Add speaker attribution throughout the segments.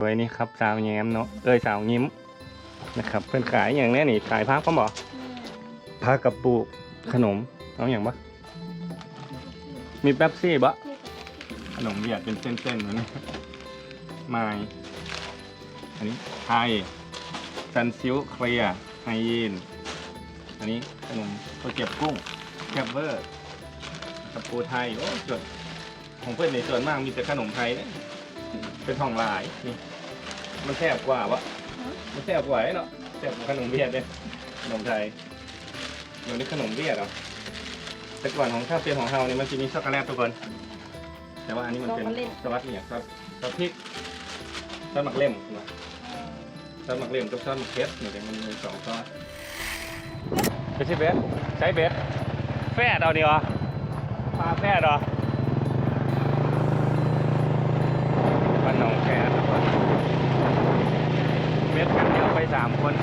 Speaker 1: ไว้นี่ครับสาวแย้มเนาะเอ้ยสาวยิ้มนะครับเพื่อนขายอย่างนี้นี่ขายพักก็บอกพักกับปูขนมเอาอย่างปะมีแป๊บซี่ปะขนมเวียดเป็นเส้นๆเหมือนนี้ไม้อันนี้ไทยซันซิลเคลียร์ไฮยีนอันนี้ขนมข้าวเก็บกุ้งแคบเวอร์กับปูไทยโอ้จดของเพื่อนในส่วนมากมีแต่ขนมไทยเนี่ยเป็นทองลายนี่ มันแซ่บกว่าวะมันแซ่บกว่าไอ้เนาะแซ่บกว่าขนมเวียดเนี่ยขนมไทยเดี๋ยวนี้ขนมเวียดเหรอแต่ก่อนของถ้าเป็นของเฮาเนี่ยมันจะมีช็อกโกแลตทุกคน แต่ว่าอันนี้มันเป็นสวัสดิ์เนี่ยซอสซอสพริกซอสหมักเล่มนะซอสหมักเล่มกับซอสหมักเพชรเนี่ยเดี๋ยวมันมีสองซอสไม่ใช่เบสใช้เบสแฟดเอาดีวะปลาแฟดเหรอ ปลาหนองแฟดทุกคนเม็ดกันเดียวไปสามคน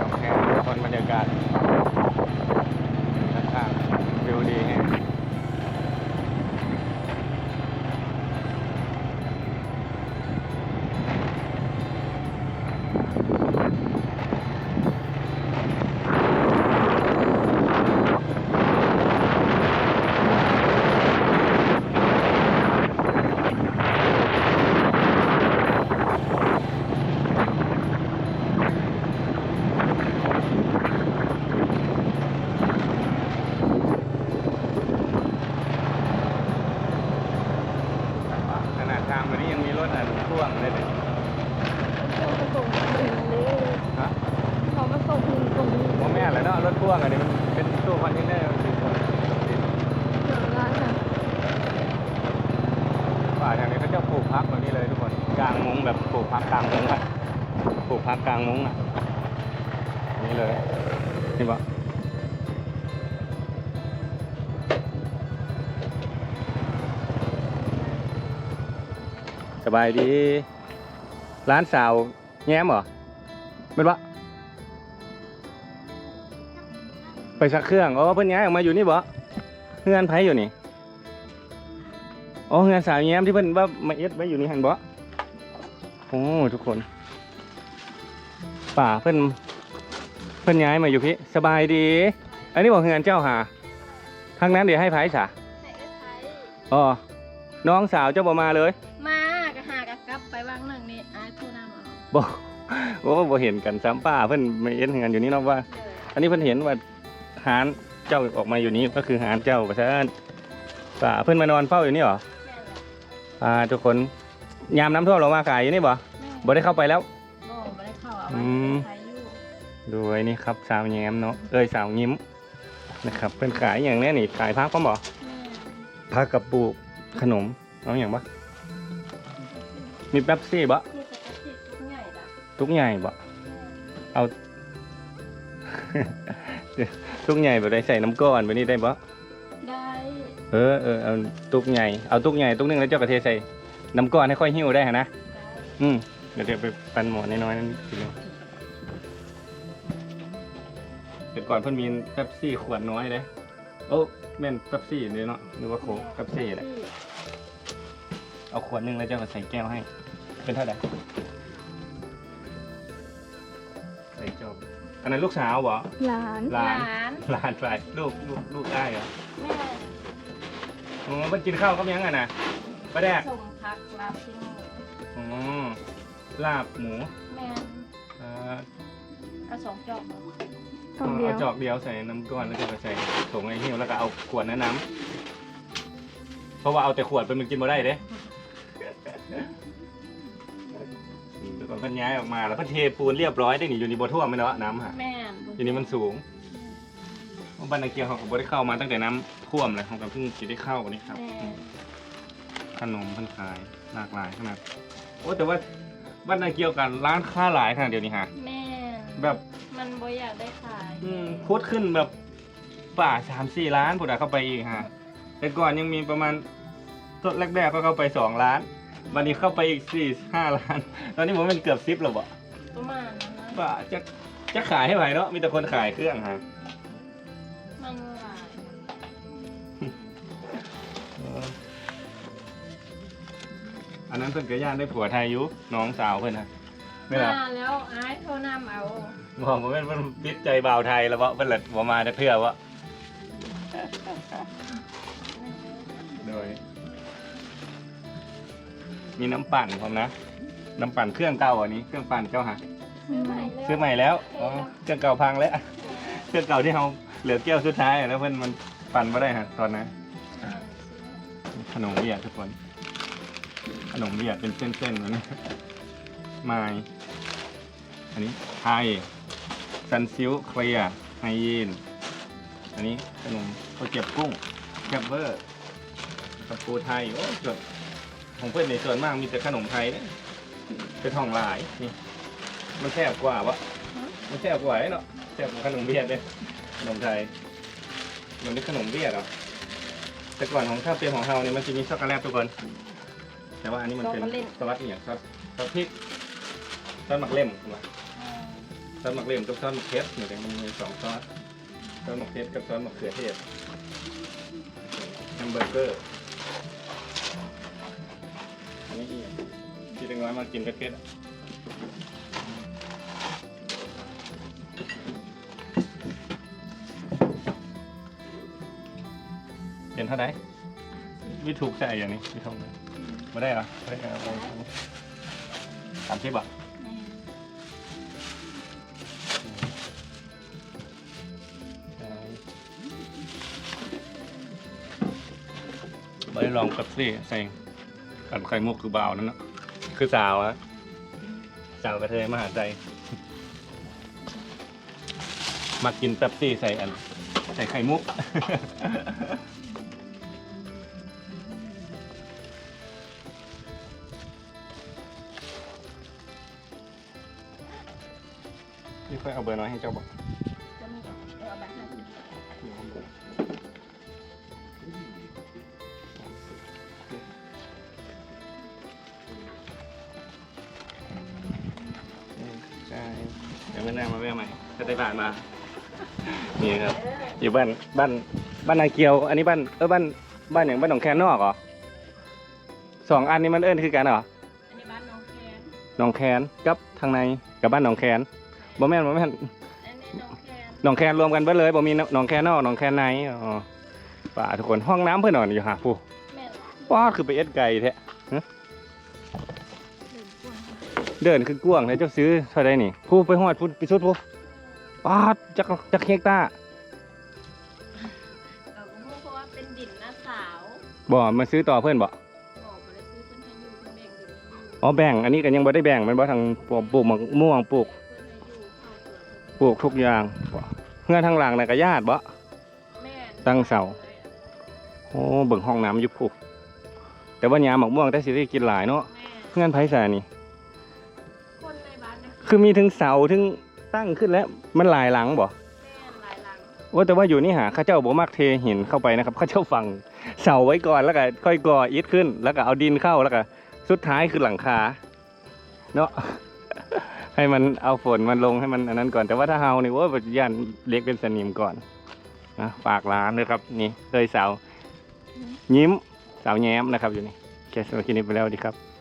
Speaker 1: โอเคคนบรรยากาศข้างๆวิวดีแฮะขนาดทางวันนี้ยังมีรถอันพ่วงเลยเนี่ย
Speaker 2: เขามาส่งถึงเลย
Speaker 1: ฮะ
Speaker 2: เขามาส่งถึงตรงนี้
Speaker 1: ผมแม่นแหละเนาะรถ พ่วงอันนี้มันเป็นตู้คอนเทนเนอร์มันเป็นคน
Speaker 2: ถึงร้านอะ
Speaker 1: ป่าทางนี้เขาจะปลูกพักแบบนี้เลยทุกคนกลางมุ้งแบบปลูกพักกลางมุ้งอะปลูกพักกลางมุ้งอะนี่เลยนี่ปะสบายดี ร้านสาวแง้มเหรอเป็นปะ ไปสักเครื่อง อ๋อเพิ่นย้ายออกมาอยู่นี่บ่เฮือนไผอยู่นี่ อ๋อเฮือนสาวแย้มที่เพิ่นว่ามาเอ็ดไว้อยู่นี่หันบ่โอ้ทุกคน ป่าเพิ่นเพิ่นย้ายมาอยู่พี่สบายดี อันนี้บอกเฮือนเจ้าหาทางนั้นเดี๋ยวให้ไผซะ
Speaker 2: ใส่เอสไทย
Speaker 1: อ๋อ น้องสาวเจ้าบ่มาเลย
Speaker 2: มากระหากระกลับไปวางหนึ่งนี่อายผู้นำเอา
Speaker 1: บ่ โอ้บ่เห็นกันซ้ำป้าเพิ่นมาเอ็ดเฮือนอยู่นี่เนาะว่า
Speaker 2: เลย
Speaker 1: อันนี้เพิ่นเห็นว่า หานเจ้าออกมาอยู่นี่ก็คือหานเจ้าประชาป่าเพิ่นมานอนเฝ้าอยู่นี่เหรอ
Speaker 2: แม่นแหละ
Speaker 1: อ่าทุกคนยามน้ำท่วมลงมาขายอยู่นี่บ่
Speaker 2: แม่
Speaker 1: บ่ได้เข้าไปแล้ว
Speaker 2: บ่ไม่ได้เข้าเอา
Speaker 1: อื
Speaker 2: ไว้
Speaker 1: ม
Speaker 2: ใช้อยู่
Speaker 1: ดูไว้นี่ครับสาวแย้มเนาะเอ้ยสาวยิ้มนะครับเพิ่นขายอย่างนี้นี่ขายพักก็บอก
Speaker 2: แม่
Speaker 1: พักกับปูขนมเอาอย่างปะมีแป๊บซี่บะ
Speaker 2: ที่ปกติทุกใหญ่ละ
Speaker 1: ทุกใหญ่บะเอา ทุกใหญ่แบบได้ใส่น้ำก้อนไปนี่ได้บะ
Speaker 2: ได้
Speaker 1: เออเออเอาตุกใหญ่เอาตุกใหญ่ตุกหนึงแล้วเจ้ากระเทใส่น้ำก้อนให้ค่อยหิ้วได้หะนะ
Speaker 2: ได้
Speaker 1: อืมเดี๋ยวเดี๋ยวไปปันหมอน้อยๆนั่นทีเดียวเดี๋ยวก่อนเพิ่นมีแป๊บซี่ขวดน้อยเลยโอ้แม่นแป๊บซี่เลยเนาะหรือว่าโค้กแป๊บซี่แหละเอาขวดหนึ่งแล้วเจ้าก็ใส่แก้วให้ เป็นเท่าไหร่ใส่จบ อันนั้นลูกสาวเหรอ
Speaker 2: หลาน
Speaker 1: หลาน
Speaker 2: หลาน
Speaker 1: หลานไปลูกลูกลูกได้เหรอ
Speaker 2: แม่
Speaker 1: อ๋อมันกินข้าวก็ยังอะนะปลาแดก
Speaker 2: ส่งพักลาบทิ้ง
Speaker 1: อ๋อลาบหมู
Speaker 2: แม่
Speaker 1: เอ่อ
Speaker 2: เอาสองจอกมา
Speaker 1: เอาจอกเดียวใส่น้ำก้อนแล้วก็ไปใส่ถุงไอ้หิ้วแล้วก็เอาขวดนั้นน้ำเพราะว่าเอาแต่ขวดเป็นมันกินมาได้เด้เดี๋ยวก่อนเพันย้ายออกมาแล้วเพันเทปูนเรียบร้อยได้นี่อยู่ในบ่อท่วมไม่เนาะน้ำฮะ
Speaker 2: แม่
Speaker 1: ทีนี้มันสูงบ้านนาเกียวเขาก็บ่ได้เข้ามาตั้งแต่น้ำท่วมเลยเขาก็เพิ่งจะได้เข้านี่ครับ
Speaker 2: แม่
Speaker 1: นมเพิ่นขายหลากหลายขนาดโอ้แต่ว่าบ้านนาเกียวกันร้านค้าหลายขนาดเดียวนี้ฮะ
Speaker 2: แม่
Speaker 1: แบบ
Speaker 2: มันบ่อยากได้ขาย
Speaker 1: อืมพุดขึ้นแบบป่าสามสี่ล้านผุดอะเข้าไปอีกฮะแต่ก่อนยังมีประมาณต้นแรกๆก็เข้าไปสองล้าน วันนี้เข้าไปอีกสี่ห้าล้าน ตอนนี้ผมเป็นเกือบซิปแล้วบ่
Speaker 2: ประมาณนั้นนะ
Speaker 1: ป่าจะจะขายให้ไหวเนาะมีแต่คนขายเครื่องฮะ
Speaker 2: มันหลาย
Speaker 1: เอออันนั้นเพิ่นก็ย่านได้ผัวไทยอยุน้องสาวเพิ่นนะไม่ล่ะ
Speaker 2: มาแล้วอายโทรนำเอา
Speaker 1: บอกว่าเพิ่นติดใจบ่าวไทยแล้วบ่เพิ่นเลยบ่มาจะเทื่อวะโดย มีน้ำปั่นผมนะ น้ำปั่นเครื่องเก่าอันนี้ เครื่องปั่นเจ้าฮะ
Speaker 2: ซื้อใหม่แล้ว
Speaker 1: ซื้อใหม่แล้วอ๋อเครื่องเก่าพังแล้ว เครื่องเก่าที่เราเหลือแก้วสุดท้ายแล้วเพิ่นมันปั่นไม่ได้ฮะตอนนั้นขนมเวียดทุกคน ขนมเวียดเป็นเส้นๆเหมือนไม้อันนี้ไทยซันซิลเคลียร์ไฮยีนอันนี้ขนมข้าวเกรียบกุ้งแคบเบอร์กับปูไทย โอ้จด ของเพื่อนในส่วนมากมีแต่ขนมไทยเนี่ยเป็นทองหลายนี่มันแซ่บกว่าวะมันแซ่บกว่าไอ้เนาะแซ่บกว่าขนมเวียดเลยขนมไทย มันเป็นขนมเวียดเหรอแต่ก่อนของถ้าเป็นของเฮาเนี่ยมันจะมีช็อกโกแลตทุกคนแต่ว่าอันนี้มันเป็นซอสเนี่ยซอสซอสพริกซอสหมักเล่มถูกไหมซอสหมักเล่มกับซอสมะเขือเทศเนี่ยมันมีสองซอสซอสมะเขือเทศกับซอสมะเขือเทศแฮมเบอร์เกอร์ อันนี้อีกที่เป็นน้อยมากินเผ็ดๆอะเป็นเท่าไหร่วิถูกใจอย่างนี้วิถูกไม่ได้เหรอไม่ได้เอาไปสามสิบอะไม่ได้ลองกับซี่ใส่ กับไข่มุกคือเบาวนั่นเนาะคือสาวอะสาวกระเทยมหาใจมากินเป๊ปซี่ใส่อัน ใส่ไข่มุก นี่ค่อยเอาเบอร์น้อยให้เจ้าบอก ดี๋ยวไม่ได้มาแวะใหม่จะได้ผ่านมา นี่ครับ อยู่บ้านบ้านบ้านนาเกียว อันนี้บ้านเออบ้านบ้านอย่างบ้านหนองแคนนอกเหรอสองอันนี้มันเอิ้นคือกันเหรอ
Speaker 2: อันนี้บ้านน้องแคน
Speaker 1: หนองแคนกับทางในกับบ้านหนองแคนบ่แม่นบ่แม่น
Speaker 2: อันนี้น้องแคน
Speaker 1: หนองแคนรวมกันเบิดเลยบ่มีหนองแคนนอกหนองแคนในอ๋อป่าทุกคนห้องน้ำเพิ่นนอนอยู่หาผู้
Speaker 2: แม่
Speaker 1: ป้าดคือไปเอ็ดไก่แท้
Speaker 2: หนึ่งกว่า
Speaker 1: เดินคือกว้างเลยเจ้าซื้อเท่าไรนี่ผู้ไปหอดผู้ไปสุดผู้ป้าดจักจักเฮกตาร์
Speaker 2: เออผมเพราะว่าเป็นดินหน้าสาว
Speaker 1: บ่มาซื้อต่อเพื่อนบ่
Speaker 2: บอกมาเลยซื้อเพิ่นให้อยู่เพิ่นแบ่งดินให้อยู่
Speaker 1: อ๋อแบ่งอันนี้ก็ยังบ่ได้แบ่งแมันบ่ทางปลูกปลูกมะม่วงปลูก
Speaker 2: เพิ่นให้อยู่เข้าเปลือก
Speaker 1: ปลูกทุกอย่างบ่เงื่อนทางหลังน่ะก็ญาติบ่
Speaker 2: แม่
Speaker 1: ตั้งเสา โอ้เบิ่งห้องน้ำอยู่ผู้แต่ว่ายามหมกม่วงแต่สิได้กินหลายเนาะ
Speaker 2: แม่
Speaker 1: เงื่อนไผสานี่
Speaker 2: คนในบ้านนะ
Speaker 1: คือมีถึงเสาถึงตั้งขึ้นแล้วมันหลายหลังบ่
Speaker 2: แม่หลายหลัง
Speaker 1: ว่าแต่ว่าอยู่นี่หาข้าเจ้าบ่มักเทหินเข้าไปนะครับข้าเจ้าฝังเสาไว้ก่อนแล้วก็ค่อยก่ออิฐขึ้น แล้วก็เอาดินเข้าแล้วก็สุดท้ายคือหลังคาเนาะให้มันเอาฝนมันลงให้มันอันนั้นก่อนแต่ว่าถ้าเฮานี่ว่าปัจจุบันเล็กเป็นสนิมก่อนนะฝากร้านเลยครับ นี่เคยสาวยิ้มสาวแย้มนะครับอยู่นี่แค่สำหรับคลิปนี้ไปแล้วดีครับ